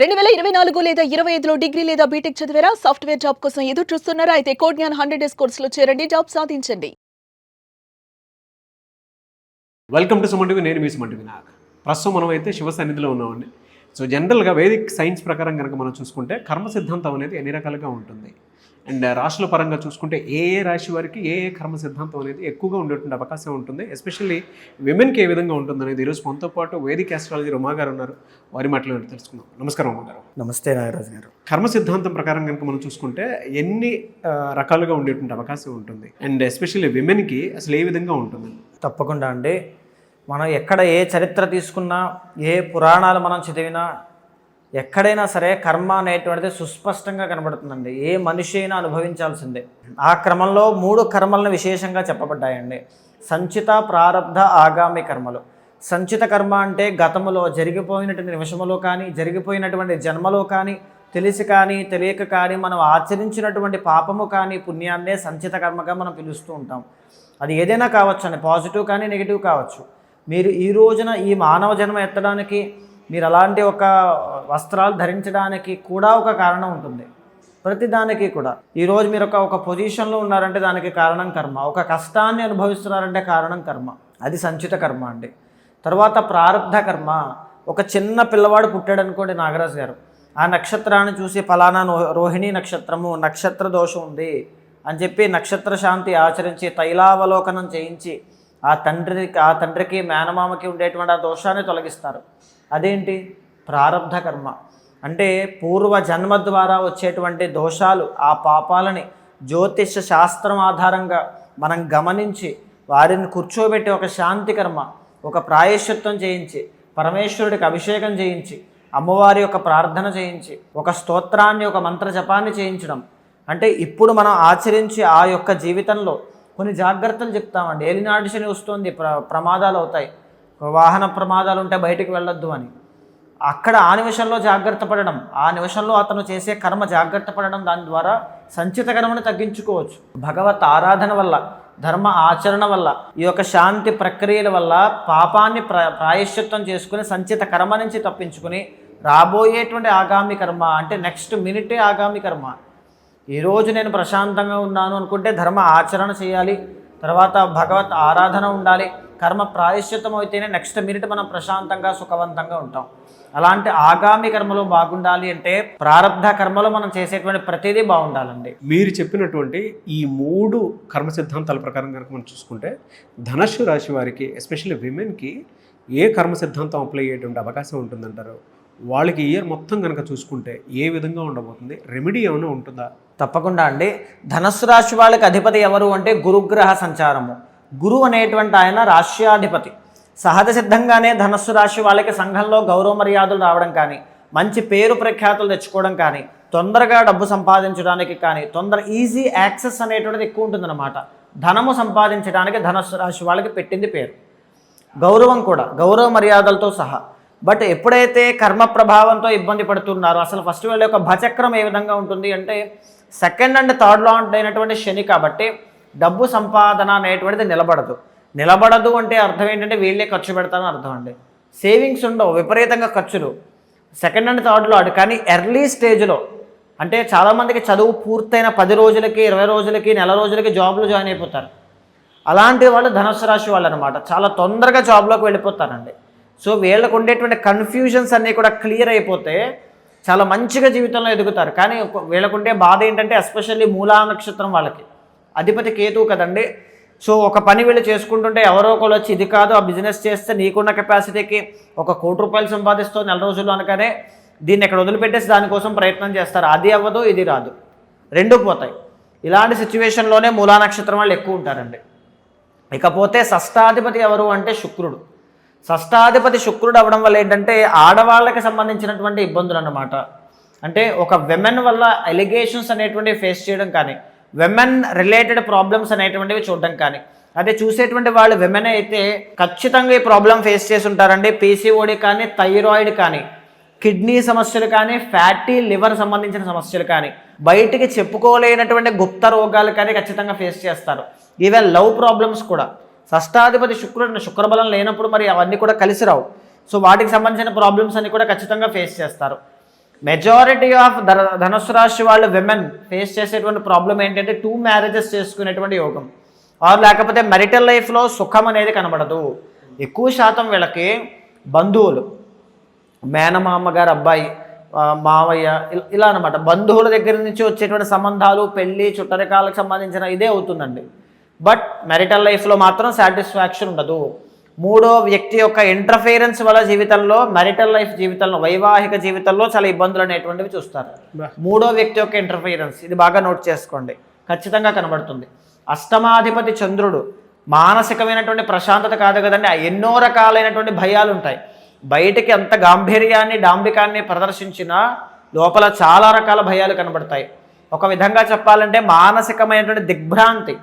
రెండు వేల ఇరవై నాలుగు లేదా ఇరవై ఐదులో డిగ్రీ లేదా బీటెక్ చదివారా? సాఫ్ట్వేర్ జాబ్ కోసం ఎదురు చూస్తున్నారా? అయితే కోడ్ జ్ఞాన్ హండ్రెడ్ డేస్ కోర్సులో చేరండి జాబ్ సాధించండి. వెల్కమ్ టు సుమంటివి నేను మీ సుమంటివి నాకు ప్రస్తుతం మనం అయితే శివ సన్నిధిలో ఉన్నామండి. సో జనరల్గా వేదిక్ సైన్స్ ప్రకారం కనుక మనం చూసుకుంటే కర్మ సిద్ధాంతం అనేది ఎన్ని రకాలుగా ఉంటుంది? అండ్ రాశుల పరంగా చూసుకుంటే ఏ ఏ రాశి వారికి ఏ ఏ కర్మ సిద్ధాంతం అనేది ఎక్కువగా ఉండేటువంటి అవకాశం ఉంటుంది ఎస్పెషల్లీ విమెన్కి ఏ విధంగా ఉంటుంది అనేది ఈరోజు మనతో పాటు వేదిక్ ఆస్ట్రాలజీ ఉమా గారు ఉన్నారు. వారి మాటలు తెలుసుకుందాం. నమస్కారం ఉమా గారు. నమస్తే నాగరాజు గారు. కర్మ సిద్ధాంతం ప్రకారం కనుక మనం చూసుకుంటే ఎన్ని రకాలుగా ఉండేటువంటి అవకాశం ఉంటుంది. అండ్ ఎస్పెషల్లీ విమెన్కి అసలు ఏ విధంగా ఉంటుంది? తప్పకుండా అండి. మనం ఎక్కడ ఏ చరిత్ర తీసుకున్నా ఏ పురాణాలు మనం చదివినా ఎక్కడైనా సరే కర్మ అనేటువంటిది సుస్పష్టంగా కనబడుతుందండి. ఏ మనిషి అయినా అనుభవించాల్సిందే. ఆ క్రమంలో మూడు కర్మలను విశేషంగా చెప్పబడ్డాయండి. సంచిత ప్రారబ్ధ ఆగామి కర్మలు. సంచిత కర్మ అంటే గతములో జరిగిపోయినటువంటి నిమిషములో కానీ జరిగిపోయినటువంటి జన్మలో కానీ తెలిసి కానీ తెలియక కానీ మనం ఆచరించినటువంటి పాపము కానీ పుణ్యాన్నే సంచిత కర్మగా మనం పిలుస్తూ ఉంటాం. అది ఏదైనా కావచ్చు అండి పాజిటివ్ కానీ నెగిటివ్ కావచ్చు. మీరు ఈ రోజున ఈ మానవ జన్మ ఎత్తడానికి మీరు అలాంటి ఒక వస్త్రాలు ధరించడానికి కూడా ఒక కారణం ఉంటుంది. ప్రతిదానికి కూడా. ఈరోజు మీరు ఒక ఒక పొజిషన్లో ఉన్నారంటే దానికి కారణం కర్మ. ఒక కష్టాన్ని అనుభవిస్తున్నారంటే కారణం కర్మ. అది సంచిత కర్మ అండి. తర్వాత ప్రారంధ కర్మ. ఒక చిన్న పిల్లవాడు పుట్టాడు అనుకోండి నాగరాజు గారు. ఆ నక్షత్రాన్ని చూసి ఫలానా రోహిణి నక్షత్రము నక్షత్ర దోషం ఉంది అని చెప్పి నక్షత్ర శాంతి ఆచరించి తైలావలోకనం చేయించి ఆ తండ్రికి ఆ తండ్రికి మేనమామకి ఉండేటువంటి ఆ దోషాన్ని తొలగిస్తారు. అదేంటి? ప్రారంధ కర్మ అంటే పూర్వ జన్మ ద్వారా వచ్చేటువంటి దోషాలు ఆ పాపాలని జ్యోతిష శాస్త్రం ఆధారంగా మనం గమనించి వారిని కూర్చోబెట్టి ఒక శాంతి కర్మ ఒక ప్రాయశ్చిత్వం చేయించి పరమేశ్వరుడికి అభిషేకం చేయించి అమ్మవారి యొక్క ప్రార్థన చేయించి ఒక స్తోత్రాన్ని ఒక మంత్ర జపాన్ని చేయించడం. అంటే ఇప్పుడు మనం ఆచరించి ఆ యొక్క జీవితంలో కొన్ని జాగ్రత్తలు చెప్తామండి. ఏలినాటిశని వస్తుంది ప్ర ప్రమాదాలు అవుతాయి. వాహన ప్రమాదాలు ఉంటే బయటికి వెళ్ళొద్దు అని. అక్కడ ఆ నిమిషంలో జాగ్రత్త పడడం ఆ నిమిషంలో అతను చేసే కర్మ జాగ్రత్త పడడం దాని ద్వారా సంచిత కర్మను తగ్గించుకోవచ్చు. భగవత్ ఆరాధన వల్ల ధర్మ ఆచరణ వల్ల ఈ యొక్క శాంతి ప్రక్రియల వల్ల పాపాన్ని ప్ర ప్రాయశ్చిత్తం చేసుకుని సంచిత కర్మ నుంచి తప్పించుకుని రాబోయేటువంటి ఆగామి కర్మ అంటే నెక్స్ట్ మినిటే ఆగామి కర్మ. ఈరోజు నేను ప్రశాంతంగా ఉన్నాను అనుకుంటే ధర్మ ఆచరణ చేయాలి తర్వాత భగవత్ ఆరాధన ఉండాలి కర్మ ప్రాయశ్చిత్తం అయితేనే నెక్స్ట్ మినిట్ మనం ప్రశాంతంగా సుఖవంతంగా ఉంటాం. అలాంటి ఆగామి కర్మలో బాగుండాలి అంటే ప్రారంధ కర్మలో మనం చేసేటువంటి ప్రతిదీ బాగుండాలండి. మీరు చెప్పినటువంటి ఈ మూడు కర్మ సిద్ధాంతాల ప్రకారం కనుక మనం చూసుకుంటే ధనస్సు రాశి వారికి ఎస్పెషల్లీ విమెన్కి ఏ కర్మ సిద్ధాంతం అప్లై అయ్యేటువంటి అవకాశం ఉంటుందంటారు? వాళ్ళకి ఇయర్ మొత్తం కనుక చూసుకుంటే ఏ విధంగా ఉండబోతుంది? రెమెడీ ఏమైనా ఉంటుందా? తప్పకుండా అండి. ధనస్సు రాశి వాళ్ళకి అధిపతి ఎవరు అంటే గురుగ్రహ సంచారము. గురువు అనేటువంటి ఆయన రాష్ట్రాధిపతి. సహజ సిద్ధంగానే ధనస్సు రాశి వాళ్ళకి సంఘంలో గౌరవ మర్యాదలు రావడం కానీ మంచి పేరు ప్రఖ్యాతులు తెచ్చుకోవడం కానీ తొందరగా డబ్బు సంపాదించడానికి కానీ తొందర ఈజీ యాక్సెస్ అనేటువంటిది ఎక్కువ ఉంటుందన్నమాట. ధనము సంపాదించడానికి ధనస్సు రాశి వాళ్ళకి పెట్టింది పేరు. గౌరవం కూడా గౌరవ మర్యాదలతో సహా. బట్ ఎప్పుడైతే కర్మ ప్రభావంతో ఇబ్బంది పడుతున్నారో అసలు ఫస్ట్ వీళ్ళ యొక్క భచక్రం ఏ విధంగా ఉంటుంది అంటే సెకండ్ అండ్ థర్డ్లో అయినటువంటి శని కాబట్టి డబ్బు సంపాదన అనేటువంటిది నిలబడదు. నిలబడదు అంటే అర్థం ఏంటంటే వీళ్ళే ఖర్చు పెడతారని అర్థం అండి. సేవింగ్స్ ఉండవు విపరీతంగా ఖర్చులు. సెకండ్ అండ్ థర్డ్లో అటు కానీ ఎర్లీ స్టేజ్లో అంటే చాలామందికి చదువు పూర్తయిన పది రోజులకి ఇరవై రోజులకి నెల రోజులకి జాబ్లో జాయిన్ అయిపోతారు. అలాంటి వాళ్ళు ధనుసు రాశి వాళ్ళు అనమాట చాలా తొందరగా జాబ్లోకి వెళ్ళిపోతారండి. సో వీళ్ళకు ఉండేటువంటి కన్ఫ్యూజన్స్ అన్నీ కూడా క్లియర్ అయిపోతే చాలా మంచిగా జీవితంలో ఎదుగుతారు. కానీ వీళ్ళకుండే బాధ ఏంటంటే ఎస్పెషల్లీ మూలా నక్షత్రం వాళ్ళకి. అధిపతి కేతువు కదండి. సో ఒక పని వీళ్ళు చేసుకుంటుంటే ఎవరో ఒకరు వచ్చి ఇది కాదు ఆ బిజినెస్ చేస్తే నీకున్న కెపాసిటీకి ఒక కోటి రూపాయలు సంపాదిస్తావు నెల రోజుల్లో అనగానే దీన్ని ఇక్కడ వదిలిపెట్టేసి దానికోసం ప్రయత్నం చేస్తారు. అది అవ్వదు ఇది రాదు. రెండు పోతాయి. ఇలాంటి సిచ్యువేషన్లోనే మూలా నక్షత్రం వాళ్ళు ఎక్కువ ఉంటారండి. ఇకపోతే షష్టాధిపతి ఎవరు అంటే శుక్రుడు. షష్టాధిపతి శుక్రుడు అవ్వడం వల్ల ఏంటంటే ఆడవాళ్ళకి సంబంధించినటువంటి ఇబ్బందులు అన్నమాట. అంటే ఒక విమెన్ వల్ల ఎలిగేషన్స్ అనేటువంటివి ఫేస్ చేయడం కానీ విమెన్ రిలేటెడ్ ప్రాబ్లమ్స్ అనేటువంటివి చూడడం కానీ. అదే చూసేటువంటి వాళ్ళు విమెన్ అయితే ఖచ్చితంగా ఈ ప్రాబ్లం ఫేస్ చేసి ఉంటారండి. పీసీఓడి కానీ థైరాయిడ్ కానీ కిడ్నీ సమస్యలు కానీ ఫ్యాటీ లివర్ సంబంధించిన సమస్యలు కానీ బయటికి చెప్పుకోలేనటువంటి గుప్త రోగాలు కానీ ఖచ్చితంగా ఫేస్ చేస్తారు. ఈవెన్ లవ్ ప్రాబ్లమ్స్ కూడా. షష్టాధిపతి శుక్రుడు శుక్రబలం లేనప్పుడు మరి అవన్నీ కూడా కలిసి రావు. సో వాటికి సంబంధించిన ప్రాబ్లమ్స్ అన్ని కూడా ఖచ్చితంగా ఫేస్ చేస్తారు. మెజారిటీ ఆఫ్ ధనుసు రాశి వాళ్ళు విమెన్ ఫేస్ చేసేటువంటి ప్రాబ్లం ఏంటంటే టూ మ్యారేజెస్ చేసుకునేటువంటి యోగం. ఆరు లేకపోతే మెరిటల్ లైఫ్లో సుఖం అనేది కనబడదు. ఎక్కువ శాతం వీళ్ళకి బంధువులు మేనమామ గారు అబ్బాయి మావయ్య ఇలా అనమాట బంధువుల దగ్గర నుంచి వచ్చేటువంటి సంబంధాలు పెళ్ళి చుట్టరికాలకు సంబంధించిన ఇదే అవుతుందండి. బట్ మెరిటల్ లైఫ్లో మాత్రం సాటిస్ఫాక్షన్ ఉండదు. మూడో వ్యక్తి యొక్క ఇంటర్ఫిరెన్స్ వల్ల జీవితంలో మెరిటల్ లైఫ్ జీవితంలో వైవాహిక జీవితంలో చాలా ఇబ్బందులు అనేటువంటివి చూస్తారు. మూడో వ్యక్తి యొక్క ఇంటర్ఫిరెన్స్ ఇది బాగా నోట్ చేసుకోండి. ఖచ్చితంగా కనబడుతుంది. అష్టమాధిపతి చంద్రుడు మానసికమైనటువంటి ప్రశాంతత కాదు కదండి ఆ ఎన్నో రకాలైనటువంటి భయాలు ఉంటాయి. బయటికి అంత గాంభీర్యాన్ని డాంబికాన్ని ప్రదర్శించినా లోపల చాలా రకాల భయాలు కనబడతాయి. ఒక విధంగా చెప్పాలంటే మానసికమైనటువంటి దిగ్భ్రాంతి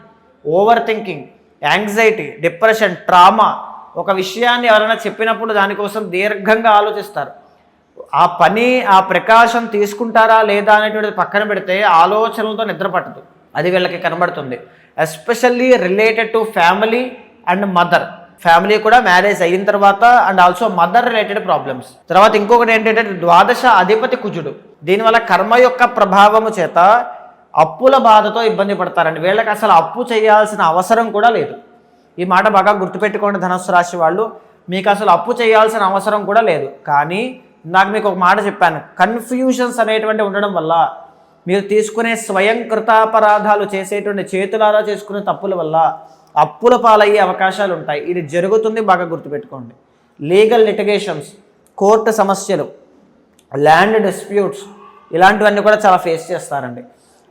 over thinking anxiety depression trauma ఒక విషయాన్ని ఎవరైనా చెప్పినప్పుడు దానికోసం దీర్ఘంగా ఆలోచిస్తారు. ఆ పని ఆ ప్రకాశం తీసుకుంటారా లేదా అనేటువంటిది పక్కన పెడితే ఆలోచనలతో నిద్రపట్టదు అది వీళ్ళకి కనబడుతుంది. Especially related to family and mother. Family కూడా మ్యారేజ్ అయిన తర్వాత and also mother related problems. తర్వాత ఇంకొకటి ఏంటంటే ద్వాదశ అధిపతి కుజుడు. దీనివల్ల కర్మ యొక్క ప్రభావము చేత అప్పుల బాధతో ఇబ్బంది పడతారండి. వీళ్ళకి అసలు అప్పు చేయాల్సిన అవసరం కూడా లేదు. ఈ మాట బాగా గుర్తుపెట్టుకోండి ధనుస్సు రాశి వాళ్ళు. మీకు అసలు అప్పు చేయాల్సిన అవసరం కూడా లేదు. కానీ నాకు మీకు ఒక మాట చెప్పాను. కన్ఫ్యూషన్స్ అనేటువంటి ఉండడం వల్ల మీరు తీసుకునే స్వయం కృతాపరాధాలు చేసేటువంటి చేతులారా చేసుకునే తప్పుల వల్ల అప్పుల పాలయ్యే అవకాశాలు ఉంటాయి. ఇది జరుగుతుంది బాగా గుర్తుపెట్టుకోండి. లీగల్ లిటిగేషన్స్ కోర్టు సమస్యలు ల్యాండ్ డిస్ప్యూట్స్ ఇలాంటివన్నీ కూడా చాలా ఫేస్ చేస్తారండి.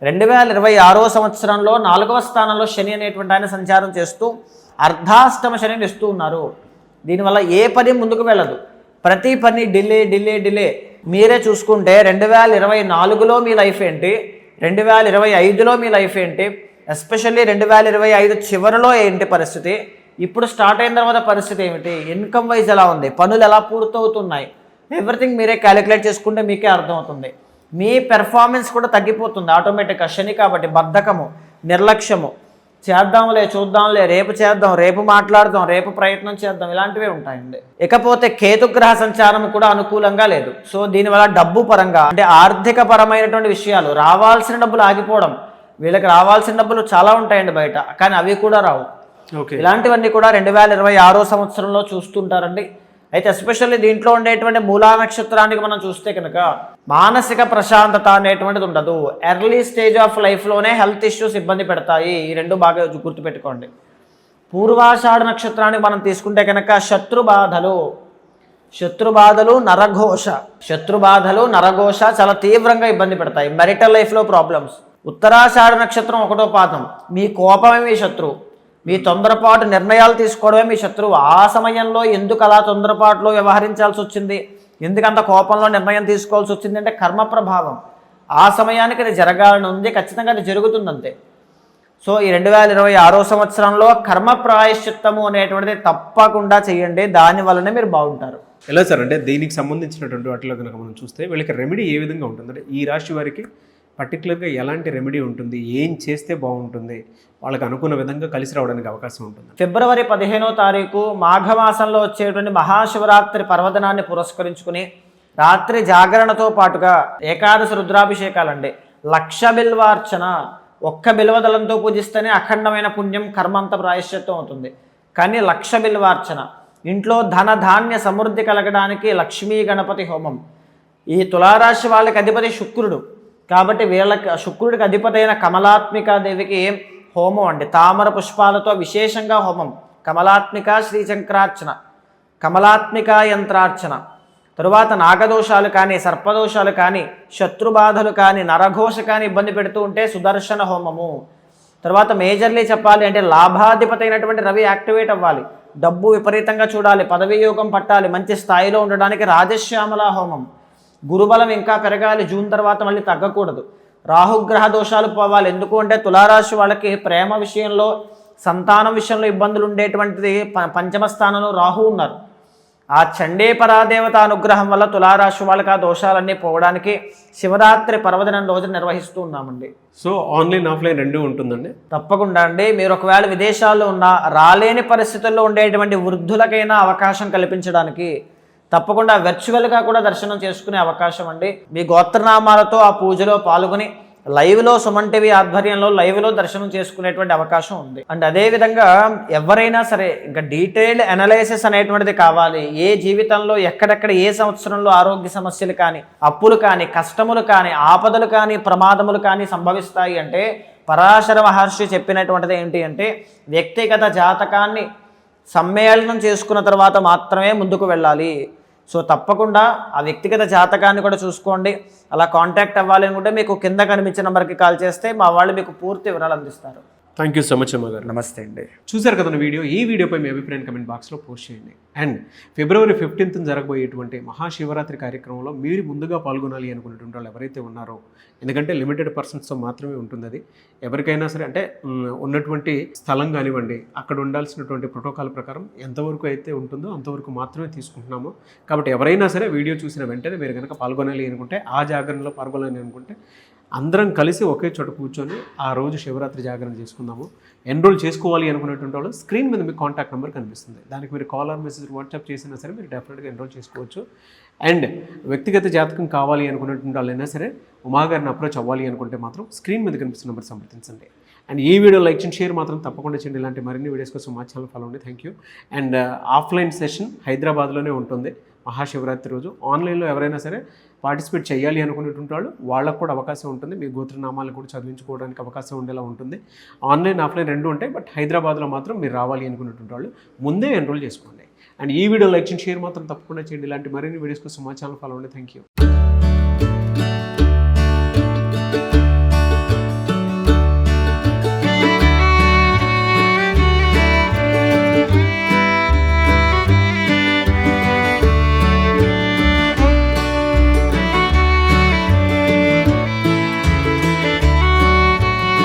రెండు వేల ఇరవై ఆరో సంవత్సరంలో నాలుగవ స్థానంలో శని అనేటువంటి ఆయన సంచారం చేస్తూ అర్ధాష్టమ శనిని ఇస్తూ ఉన్నారు. దీనివల్ల ఏ పని ముందుకు వెళ్ళదు. ప్రతి పని డిలే డిలే డిలే. మీరే చూసుకుంటే రెండు వేల ఇరవై నాలుగులో మీ లైఫ్ ఏంటి? రెండు వేల ఇరవై ఐదులో మీ లైఫ్ ఏంటి? ఎస్పెషల్లీ రెండు వేల ఇరవై ఐదు చివరిలో ఏంటి పరిస్థితి? ఇప్పుడు స్టార్ట్ అయిన తర్వాత పరిస్థితి ఏమిటి? ఇన్కమ్ వైజ్ ఎలా ఉంది? పనులు ఎలా పూర్తవుతున్నాయి? ఎవ్రీథింగ్ మీరే క్యాలిక్యులేట్ చేసుకుంటే మీకే అర్థమవుతుంది. మీ పెర్ఫార్మెన్స్ కూడా తగ్గిపోతుంది ఆటోమేటిక్గా. శని కాబట్టి బద్ధకము నిర్లక్ష్యము. చేద్దాంలే చూద్దాంలే రేపు చేద్దాం రేపు మాట్లాడదాం రేపు ప్రయత్నం చేద్దాం ఇలాంటివే ఉంటాయండి. ఇకపోతే కేతుగ్రహ సంచారం కూడా అనుకూలంగా లేదు. సో దీనివల్ల డబ్బు పరంగా అంటే ఆర్థిక పరమైనటువంటి విషయాలు రావాల్సిన డబ్బులు ఆగిపోవడం వీళ్ళకి రావాల్సిన డబ్బులు చాలా ఉంటాయండి బయట కానీ అవి కూడా రావు. ఇలాంటివన్నీ కూడా రెండు వేల ఇరవై ఆరో సంవత్సరంలో చూస్తుంటారండి. అయితే ఎస్పెషల్లీ దీంట్లో ఉండేటువంటి మూలా నక్షత్రానికి మనం చూస్తే కనుక మానసిక ప్రశాంతత అనేటువంటిది ఉండదు. ఎర్లీ స్టేజ్ ఆఫ్ లైఫ్లోనే హెల్త్ ఇష్యూస్ ఇబ్బంది పెడతాయి. ఈ రెండు బాగా గుర్తుపెట్టుకోండి. పూర్వాషాఢ నక్షత్రానికి మనం తీసుకుంటే కనుక శత్రు బాధలు. శత్రు బాధలు నరఘోష. శత్రు బాధలు నరఘోష చాలా తీవ్రంగా ఇబ్బంది పెడతాయి. మెరిటల్ లైఫ్లో ప్రాబ్లమ్స్ ఉత్తరాషాఢ నక్షత్రం ఒకటో పాదం. మీ కోపమే మీ శత్రువు మీ తొందరపాటు నిర్ణయాలు తీసుకోవడమే మీ శత్రువు. ఆ సమయంలో ఎందుకు అలా తొందరపాటులో వ్యవహరించాల్సి వచ్చింది? ఎందుకంత కోపంలో నిర్ణయం తీసుకోవాల్సి వచ్చింది అంటే కర్మ ప్రభావం. ఆ సమయానికి అది జరగాలని ఉంది ఖచ్చితంగా అది జరుగుతుందంతే. సో ఈ రెండు వేల ఇరవై ఆరో సంవత్సరంలో కర్మ ప్రాయశ్చిత్తము అనేటువంటిది తప్పకుండా చేయండి దాని వల్లనే మీరు బాగుంటారు. ఎలా సార్? అంటే దీనికి సంబంధించినటువంటి వాటిలో కనుక మనం చూస్తే వీళ్ళకి రెమెడీ ఏ విధంగా ఉంటుంది? అంటే ఈ రాశి వారికి పర్టికులర్గా ఎలాంటి రెమెడీ ఉంటుంది? ఏం చేస్తే బాగుంటుంది? వాళ్ళకి అనుకున్న విధంగా కలిసి రావడానికి అవకాశం ఉంటుంది. ఫిబ్రవరి పదిహేనో తారీఖు మాఘమాసంలో వచ్చేటువంటి మహాశివరాత్రి పర్వదనాన్ని పురస్కరించుకుని రాత్రి జాగరణతో పాటుగా ఏకాదశి రుద్రాభిషేకాలండి. లక్ష బిల్వార్చన ఒక్క బిల్వదలంతో పూజిస్తేనే అఖండమైన పుణ్యం కర్మంత ప్రాయశ్చిత్వం అవుతుంది. కానీ లక్ష బిల్వార్చన ఇంట్లో ధన ధాన్య సమృద్ధి కలగడానికి లక్ష్మీ గణపతి హోమం. ఈ తులారాశి వాళ్ళకి అధిపతి శుక్రుడు. కాబట్టి వీళ్ళకి శుక్రుడికి అధిపతి అయిన కమలాత్మికాదేవికి హోమం అండి. తామర పుష్పాలతో విశేషంగా హోమం. కమలాత్మిక శ్రీచక్రార్చన కమలాత్మిక యంత్రార్చన. తరువాత నాగదోషాలు కానీ సర్పదోషాలు కానీ శత్రుబాధలు కానీ నరఘోష కానీ ఇబ్బంది పెడుతూ ఉంటే సుదర్శన హోమము. తర్వాత మేజర్లీ చెప్పాలి అంటే లాభాధిపతి అయినటువంటి రవి యాక్టివేట్ అవ్వాలి. డబ్బు విపరీతంగా చూడాలి పదవి యోగం పట్టాలి మంచి స్థాయిలో ఉండడానికి రాజశ్యామల హోమం. గురుబలం ఇంకా పెరగాలి జూన్ తర్వాత మళ్ళీ తగ్గకూడదు. రాహుగ్రహ దోషాలు పోవాలి. ఎందుకు అంటే తులారాశి వాళ్ళకి ప్రేమ విషయంలో సంతానం విషయంలో ఇబ్బందులు ఉండేటువంటిది పంచమ స్థానంలో రాహు ఉన్నారు. ఆ చండే పరాదేవత అనుగ్రహం వల్ల తులారాశి వాళ్ళకి ఆ దోషాలన్నీ పోవడానికి శివరాత్రి పర్వదినం రోజు నిర్వహిస్తూ ఉన్నామండి. సో ఆన్లైన్ ఆఫ్లైన్ రెండు ఉంటుందండి? తప్పకుండా అండి. మీరు ఒకవేళ విదేశాల్లో ఉన్న రాలేని పరిస్థితుల్లో ఉండేటువంటి వృద్ధులకైనా అవకాశం కల్పించడానికి తప్పకుండా వర్చువల్గా కూడా దర్శనం చేసుకునే అవకాశం అండి. మీ గోత్రనామాలతో ఆ పూజలో పాల్గొని లైవ్లో సుమన్ టీవీ ఆధ్వర్యంలో లైవ్లో దర్శనం చేసుకునేటువంటి అవకాశం ఉంది. అండ్ అదేవిధంగా ఎవరైనా సరే ఇంకా డీటెయిల్డ్ అనాలైసిస్ అనేటువంటిది కావాలి. ఏ జీవితంలో ఎక్కడెక్కడ ఏ సంవత్సరంలో ఆరోగ్య సమస్యలు కానీ అప్పులు కానీ కష్టములు కానీ ఆపదలు కానీ ప్రమాదములు కానీ సంభవిస్తాయి అంటే పరాశర మహర్షి చెప్పినటువంటిది ఏంటి అంటే వ్యక్తిగత జాతకాన్ని సమ్మేళనం చేసుకున్న తర్వాత మాత్రమే ముందుకు వెళ్ళాలి. సో తప్పకుండా ఆ వ్యక్తిగత జాతకాన్ని కూడా చూసుకోండి. అలా కాంటాక్ట్ అవ్వాలి అనుకుంటే మీకు కింద కనిపించే నెంబర్కి కాల్ చేస్తే మా వాళ్ళు మీకు పూర్తి వివరాలు అందిస్తారు. థ్యాంక్ యూ సో మచ్ అమ్మ గారు. నమస్తే అండి. చూశారు కదా వీడియో? ఈ వీడియోపై మీ అభిప్రాయం కమెంట్ బాక్స్లో పోస్ట్ చేయండి. అండ్ ఫిబ్రవరి ఫిఫ్టీన్త్ జరగబోయేటువంటి మహాశివరాత్రి కార్యక్రమంలో మీరు ముందుగా పాల్గొనాలి అనుకునేటువంటి వాళ్ళు ఎవరైతే ఉన్నారో ఎందుకంటే లిమిటెడ్ పర్సన్స్తో మాత్రమే ఉంటుంది అది. ఎవరికైనా సరే అంటే ఉన్నటువంటి స్థలం కానివ్వండి అక్కడ ఉండాల్సినటువంటి ప్రోటోకాల్ ప్రకారం ఎంతవరకు అయితే ఉంటుందో అంతవరకు మాత్రమే తీసుకుంటున్నాము. కాబట్టి ఎవరైనా సరే వీడియో చూసిన వెంటనే మీరు కనుక పాల్గొనాలి అనుకుంటే ఆ జాగరణలో పాల్గొనాలి అనుకుంటే అందరం కలిసి ఒకే చోట కూర్చొని ఆ రోజు శివరాత్రి జాగరణ చేసుకుందాము. ఎన్రోల్ చేసుకోవాలి అనుకునేటువంటి వాళ్ళు స్క్రీన్ మీద మీకు కాంటాక్ట్ నెంబర్ కనిపిస్తుంది. దానికి మీరు కాల్ ఆర్ మెసేజ్ వాట్సాప్ చేసినా సరే మీరు డెఫినెట్గా ఎన్రోల్ చేసుకోవచ్చు. అండ్ వ్యక్తిగత జాతకం కావాలి అనుకునేటువంటి వాళ్ళైనా సరే ఉమాగారిని అప్రోచ్ అవ్వాలి అనుకుంటే మాత్రం స్క్రీన్ మీద కనిపిస్తున్న నెంబర్ సంప్రదించండి. అండ్ ఈ వీడియో లైక్ చేయండి షేర్ మాత్రం తప్పకుండా చేయండి. ఇలాంటి మరిన్ని వీడియోస్ కోసం మా ఛానల్ ఫాలో అండి thank you and offline session హైదరాబాద్లోనే ఉంటుంది. మహాశివరాత్రి రోజు. ఆన్లైన్లో ఎవరైనా సరే పార్టిసిపేట్ చేయాలి అనుకునేటువంటి వాళ్ళు వాళ్ళకు కూడా అవకాశం ఉంటుంది. మీ గోత్రనామాలు కూడా చదివించుకోవడానికి అవకాశం ఉండేలా ఉంటుంది. ఆన్లైన్ ఆఫ్లైన్ రెండు ఉంటాయి. బట్ హైదరాబాద్లో మాత్రం మీరు రావాలి అనుకునేటువంటి వాళ్ళు ముందే ఎన్రోల్ చేసుకోండి. అండ్ ఈ వీడియో లైక్ చేయండి షేర్ మాత్రం తప్పకుండా చేయండి. ఇలాంటి మరిన్ని వీడియోస్ కోసం మా ఛానల్ ఫాలో అండి థ్యాంక్ యూ.